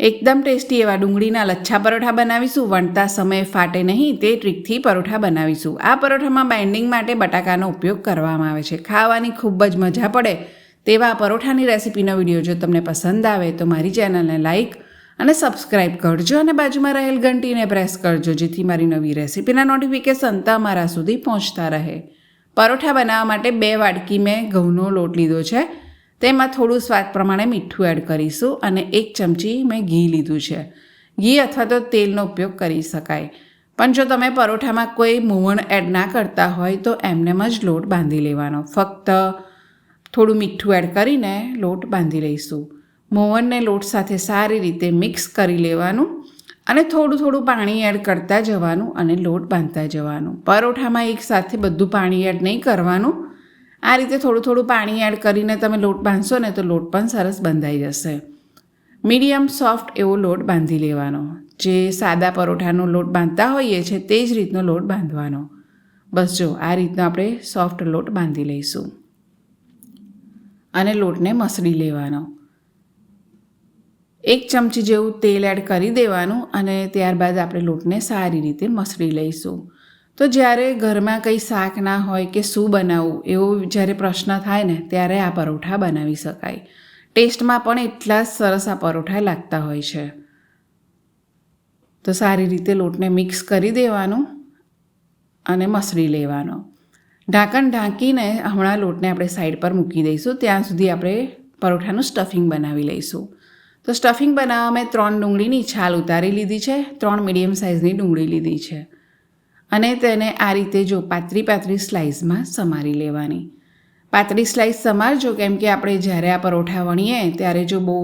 એકદમ ટેસ્ટી એવા ડુંગળીના લચ્છા પરોઠા બનાવીશું, વણતા સમયે ફાટે નહીં, તે ટ્રીકથી પરોઠા બનાવીશું. આ પરોઠામાં બાઇન્ડિંગ માટે બટાકાનો ઉપયોગ કરવામાં આવે છે. ખાવાની ખૂબ જ મજા પડે તેવા પરોઠાની રેસિપીનો વીડિયો જો તમને પસંદ આવે તો મારી ચેનલને લાઇક અને સબસ્ક્રાઇબ કરજો અને બાજુમાં રહેલ ઘંટીને પ્રેસ કરજો, જેથી મારી નવી રેસિપીના નોટિફિકેશન તમારા સુધી પહોંચતા રહે. પરોઠા બનાવવા માટે બે વાડકી મેં ઘઉંનો લોટ લીધો છે. તેમાં થોડું સ્વાદ પ્રમાણે મીઠું એડ કરીશું અને એક ચમચી મેં ઘી લીધું છે. ઘી અથવા તો તેલનો ઉપયોગ કરી શકાય. પણ જો તમે પરોઠામાં કોઈ મૂવણ એડ ના કરતા હોય તો એમનેમ જ લોટ બાંધી લેવાનો. ફક્ત થોડું મીઠું એડ કરીને લોટ બાંધી લઈશું. મોવણને લોટ સાથે સારી રીતે મિક્સ કરી લેવાનું અને થોડું થોડું પાણી એડ કરતા જવાનું અને લોટ બાંધતા જવાનું. પરોઠામાં એક સાથે બધું પાણી એડ નહીં કરવાનું. આ રીતે થોડું થોડું પાણી એડ કરીને તમે લોટ બાંધશો ને તો લોટ પણ સરસ બંધાઈ જશે. મીડિયમ સોફ્ટ એવો લોટ બાંધી લેવાનો. જે સાદા પરોઠાનો લોટ બાંધતા હોઈએ છીએ તે જ રીતનો લોટ બાંધવાનો. બસ જો, આ રીતનો આપણે સોફ્ટ લોટ બાંધી લઈશું. અને લોટને મસળી લેવાનો. એક ચમચી જેવું તેલ એડ કરી દેવાનું અને ત્યારબાદ આપણે લોટને સારી રીતે મસળી લઈશું. તો જ્યારે ઘરમાં કંઈ શાક ના હોય કે શું બનાવવું, એવો જ્યારે પ્રશ્ન થાય ને, ત્યારે આ પરોઠા બનાવી શકાય. ટેસ્ટમાં પણ એટલા જ સરસ આ પરોઠા લાગતા હોય છે. તો સારી રીતે લોટને મિક્સ કરી દેવાનું અને મસળી લેવાનો. ઢાંકણ ઢાંકીને હમણાં લોટને આપણે સાઈડ પર મૂકી દઈશું. ત્યાં સુધી આપણે પરોઠાનું સ્ટફિંગ બનાવી લઈશું. તો સ્ટફિંગ બનાવવા મેં ત્રણ ડુંગળીની છાલ ઉતારી લીધી છે. ત્રણ મીડિયમ સાઇઝની ડુંગળી લીધી છે. અને તેને આ રીતે જો પાતળી પાતળી સ્લાઇસમાં સમારી લેવાની. પાતળી સ્લાઇસ સમારજો કેમ કે આપણે જ્યારે આ પરોઠા વણીએ ત્યારે જો બહુ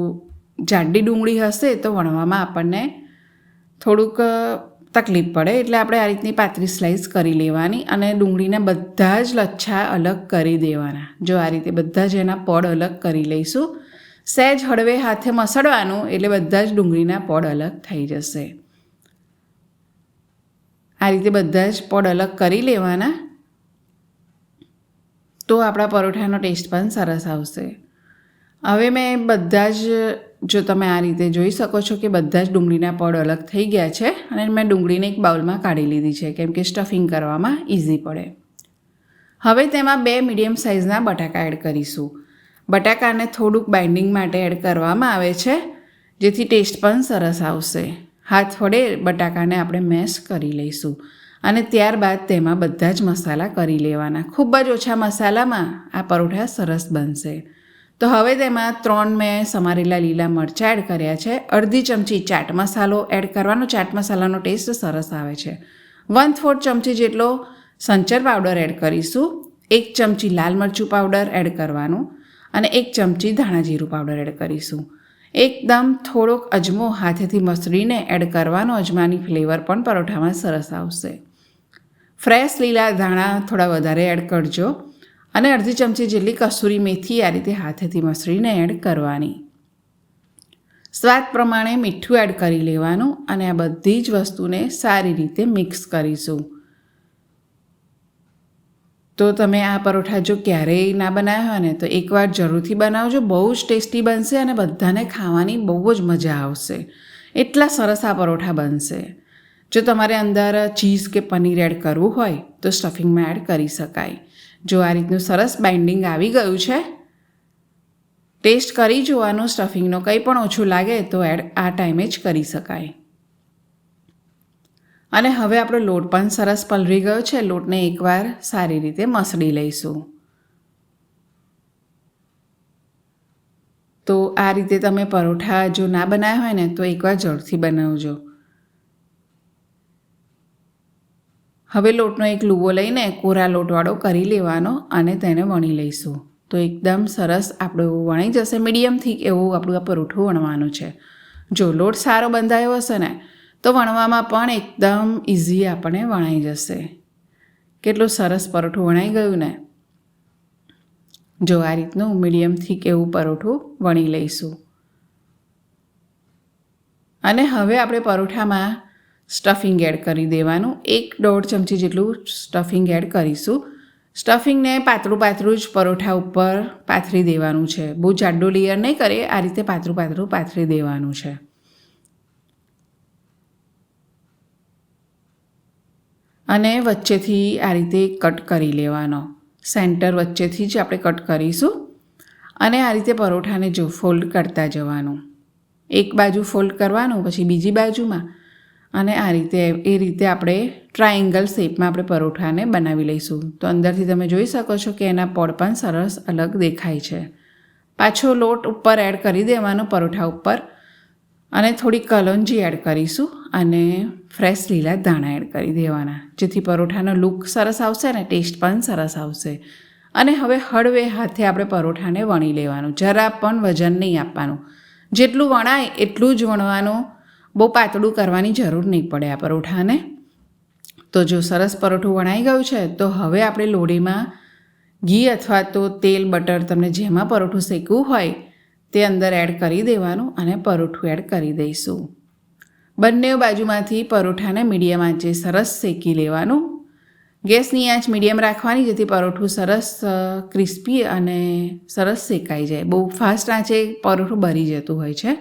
જાડી ડુંગળી હશે તો વણવામાં આપણને થોડુંક તકલીફ પડે. એટલે આપણે આ રીતની પાતળી સ્લાઇસ કરી લેવાની અને ડુંગળીને બધા જ લચ્છા અલગ કરી દેવાના. જો આ રીતે બધા જ એના પડ અલગ કરી લઈશું. સહેજ હળવે હાથે મસળવાનું એટલે બધા જ ડુંગળીના પડ અલગ થઈ જશે. આ રીતે બધા જ પડ અલગ કરી લેવાના તો આપણા પરોઠાનો ટેસ્ટ પણ સરસ આવશે. હવે મેં બધા જ, જો તમે આ રીતે જોઈ શકો છો કે બધા જ ડુંગળીના પડ અલગ થઈ ગયા છે અને મેં ડુંગળીને એક બાઉલમાં કાઢી લીધી છે કેમ કે સ્ટફિંગ કરવામાં ઇઝી પડે. હવે તેમાં બે મીડિયમ સાઇઝના બટાકા એડ કરીશું. બટાકાને થોડુંક બાઇન્ડિંગ માટે એડ કરવામાં આવે છે, જેથી ટેસ્ટ પણ સરસ આવશે. હાથ વડે બટાકાને આપણે મેશ કરી લઈશું. અને ત્યારબાદ તેમાં બધા જ મસાલા કરી લેવાના. ખૂબ જ ઓછા મસાલામાં આ પરોઠા સરસ બનશે. તો હવે તેમાં ત્રણ મેં સમારેલા લીલા મરચાં એડ કર્યા છે. અડધી ચમચી ચાટ મસાલો એડ કરવાનો. ચાટ મસાલાનો ટેસ્ટ સરસ આવે છે. વન ફોર્થ ચમચી જેટલો સંચર પાવડર એડ કરીશું. એક ચમચી લાલ મરચું પાવડર એડ કરવાનું. અને એક ચમચી ધાણા જીરું પાવડર એડ કરીશું. એકદમ થોડોક અજમો હાથેથી મસળીને એડ કરવાનો અજમાની ફ્લેવર પણ પરોઠામાં સરસ આવશે. ફ્રેશ લીલા ધાણા થોડા વધારે એડ કરજો અને અડધી ચમચી જેટલી કસૂરી મેથી આ રીતે હાથેથી મસળીને એડ કરવાની. સ્વાદ પ્રમાણે મીઠું એડ કરી લેવાનું અને આ બધી જ વસ્તુને સારી રીતે મિક્સ કરીશું. તો તમે આ પરોઠા જો ક્યારેય ના બનાવ્યા હોય ને, તો એકવાર જરૂરથી બનાવજો. બહુ જ ટેસ્ટી બનશે અને બધાને ખાવાની બહુ જ મજા આવશે. એટલા સરસ આ પરોઠા બનશે. જો તમારે અંદર ચીઝ કે પનીર એડ કરવું હોય, તો સ્ટફિંગમાં એડ કરી શકાય. જો આ રીતનું સરસ બાઇન્ડિંગ આવી ગયું છે, ટેસ્ટ કરી જોવાનું, સ્ટફિંગનો કંઈ પણ ઓછું લાગે તો એડ આ ટાઈમે જ કરી શકાય. અને હવે આપણો લોટ પણ સરસ પલળી ગયો છે. લોટને એકવાર સારી રીતે મસળી લઈશું. તો આ રીતે તમે પરોઠા જો ના બનાવ્યા હોય ને, તો એકવાર જરૂરથી બનાવજો. હવે લોટનો એક લુવો લઈને કોરા લોટવાળો કરી લેવાનો અને તેને વણી લઈશું. તો એકદમ સરસ આપણું વણી જશે. મીડિયમથી એવું આપણું આ પરોઠું વણવાનું છે. જો લોટ સારો બંધાયો હશે ને તો વણવામાં પણ એકદમ ઇઝી આપણે વણાઈ જશે. કેટલું સરસ પરોઠું વણાઈ ગયું ને? જો આ રીતનું મીડિયમથી કેવું પરોઠું વણી લઈશું. અને હવે આપણે પરોઠામાં સ્ટફિંગ એડ કરી દેવાનું. એક દોઢ ચમચી જેટલું સ્ટફિંગ એડ કરીશું. સ્ટફિંગને પાતળું પાતળું જ પરોઠા ઉપર પાથરી દેવાનું છે. બહુ જાડો લેયર નહીં કરે આ રીતે પાતળું પાતળું પાથરી દેવાનું છે. અને વચ્ચેથી આ રીતે કટ કરી લેવાનો. સેન્ટર વચ્ચેથી જ આપણે કટ કરીશું અને આ રીતે પરોઠાને જો ફોલ્ડ કરતા જવાનું. એક બાજુ ફોલ્ડ કરવાનું, પછી બીજી બાજુમાં અને આ રીતે, એ રીતે આપણે ટ્રાયેંગલ શેપમાં આપણે પરોઠાને બનાવી લઈશું. તો અંદરથી તમે જોઈ શકો છો કે એના પડ પણ સરસ અલગ દેખાય છે. પાછો લોટ ઉપર એડ કરી દેવાનો, પરોઠા ઉપર. અને થોડી કલોંજી એડ કરીશું. અને ફ્રેશ લીલા ધાણા એડ કરી દેવાના. જેથી પરોઠાનો લુક સરસ આવશે અને ટેસ્ટ પણ સરસ આવશે. અને હવે હળવે હાથે આપણે પરોઠાને વણી લેવાનું. જરા પણ વજન નહીં આપવાનું. જેટલું વણાય એટલું જ વણવાનું. બહુ પાતળું કરવાની જરૂર નહીં પડે આ પરોઠાને. તો જો સરસ પરોઠું વણાઈ ગયું છે, તો હવે આપણે લોડીમાં ઘી અથવા તો તેલ, બટર તમને જેમાં પરોઠું શેકવું હોય તે અંદર એડ કરી દેવાનું અને પરોઠું એડ કરી દઈશું. બંને બાજુમાંથી પરોઠાને મીડિયમ આંચે સરસ શેકી લેવાનું. ગેસની આંચ મીડિયમ રાખવાની, જેથી પરોઠું સરસ ક્રિસ્પી અને સરસ શેકાઈ જાય. બહુ ફાસ્ટ આંચે પરોઠું બરી જતું હોય છે.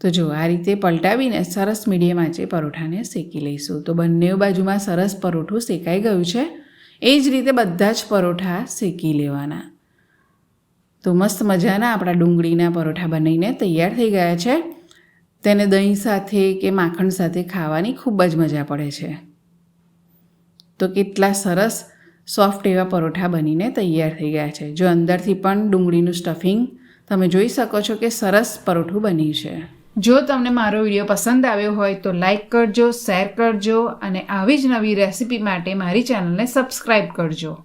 તો જો આ રીતે પલટાવીને સરસ મીડિયમ આંચે પરોઠાને શેકી લઈશું. તો બંને બાજુમાં સરસ પરોઠું શેકાઈ ગયું છે. એ જ રીતે બધા જ પરોઠા શેકી લેવાના. તો મસ્ત મજાના આપણા ડુંગળીના પરોઠા બનીને તૈયાર થઈ ગયા છે. તેને દહીં સાથે કે માખણ સાથે ખાવાની ખૂબ જ મજા પડે છે. તો કેટલા સરસ સોફ્ટ એવા પરોઠા બનીને તૈયાર થઈ ગયા છે. જો અંદરથી પણ ડુંગળીનું સ્ટફિંગ તમે જોઈ શકો છો કે સરસ પરોઠું બન્યું છે. જો તમને મારો વીડિયો પસંદ આવ્યો હોય તો લાઇક કરજો, શેર કરજો અને આવી જ નવી રેસિપી માટે મારી ચેનલને સબસ્ક્રાઈબ કરજો.